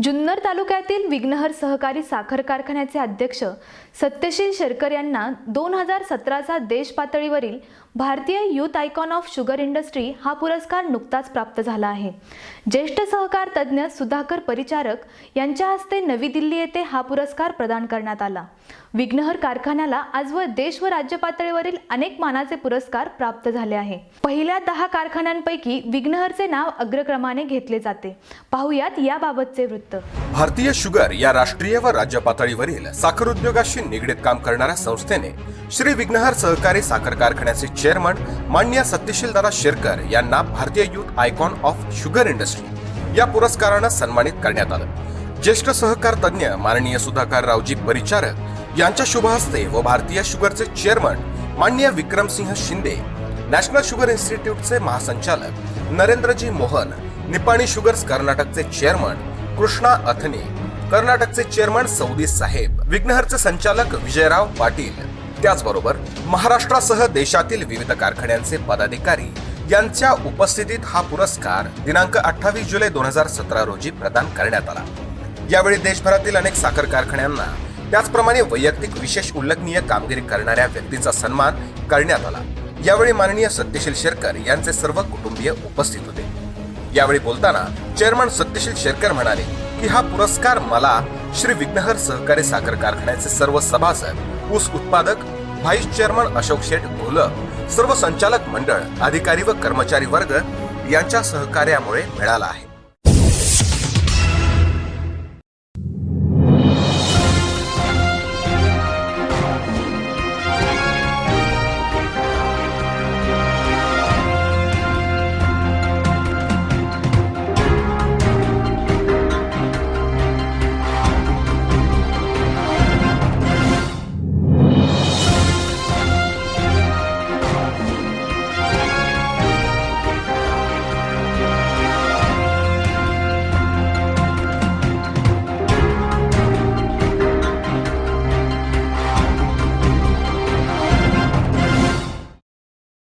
जुन्नर तालुक्यातील विघ्नहर सहकारी साखर कारखान्याचे अध्यक्ष सत्यशील शेरकर यांना दोन हजार सतराचा देश पातळीवरील भारतीय youth icon of sugar industry हा पुरस्कार नुकताच प्राप्त झाला आहे. ज्येष्ठ सहकार तज्ज्ञ सुधाकर परिचारक यांच्या हस्ते नवी दिल्ली येथे हा पुरस्कार प्रदान करण्यात आला. विघ्नहर कारखान्याला आजवर देश व राज्य पातळीवरील अनेक मानाचे पुरस्कार प्राप्त झाले आहे. पहिल्या दहा कारखान्यांपैकी विघ्नहरचे नाव अग्रक्रमाने घेतले जाते. पाहुयात याबाबतचे वृत्त. भारतीय शुगर या राष्ट्रीय व राज्य पातळीवरील साखर उद्योगाशी निगडीत काम करणाऱ्या संस्थेने श्री विघ्नहर सहकारी साखर कारखान्याचे चेअरमन मान्य सत्यशील दादा शेरकर यांना भारतीय youth icon of sugar industry या पुरस्कारानं सन्मानित करण्यात आलं. ज्येष्ठ सहकार तज्ञ माननीय सुधाकर रावजी परिचारक यांच्या शुभ हस्ते व भारतीय शुगरचे चेअरमन माननीय विक्रमसिंह शिंदे नॅशनल शुगर इन्स्टिट्यूटचे महासंचालक नरेंद्रजी मोहन निपाणी शुगर्स कर्नाटकचे चेअरमन कृष्णा अथने कर्नाटकचे चेअरमन सौदी साहेब विघ्नहरचे संचालक विजयराव पाटील त्याचबरोबर महाराष्ट्रासह देशातील विविध कारखान्यांचे पदाधिकारी यांच्या उपस्थितीत हा पुरस्कार दिनांक अठ्ठावीस जुलै दोन हजार सतरा रोजी प्रदान करण्यात आला. यावेळी देशभरातील अनेक साखर कारखान्यांना त्याचप्रमाणे वैयक्तिक विशेष उल्लेखनीय कामगिरी करणाऱ्या व्यक्तींचा सन्मान करण्यात आला. यावेळी माननीय सत्यशील शेरकर यांचे सर्व कुटुंबीय उपस्थित होते. यावेळी बोलताना चेअरमन सत्यशील शेरकर म्हणाले की हा पुरस्कार मला श्री विघ्नहर सहकारी साखर कारखान्याचे सर्व सभासद ऊस उत्पादक व्हाईस चेअरमन अशोक शेठ घोलक सर्व संचालक मंडळ अधिकारी व कर्मचारी वर्ग यांच्या सहकार्यामुळे मिळाला आहे.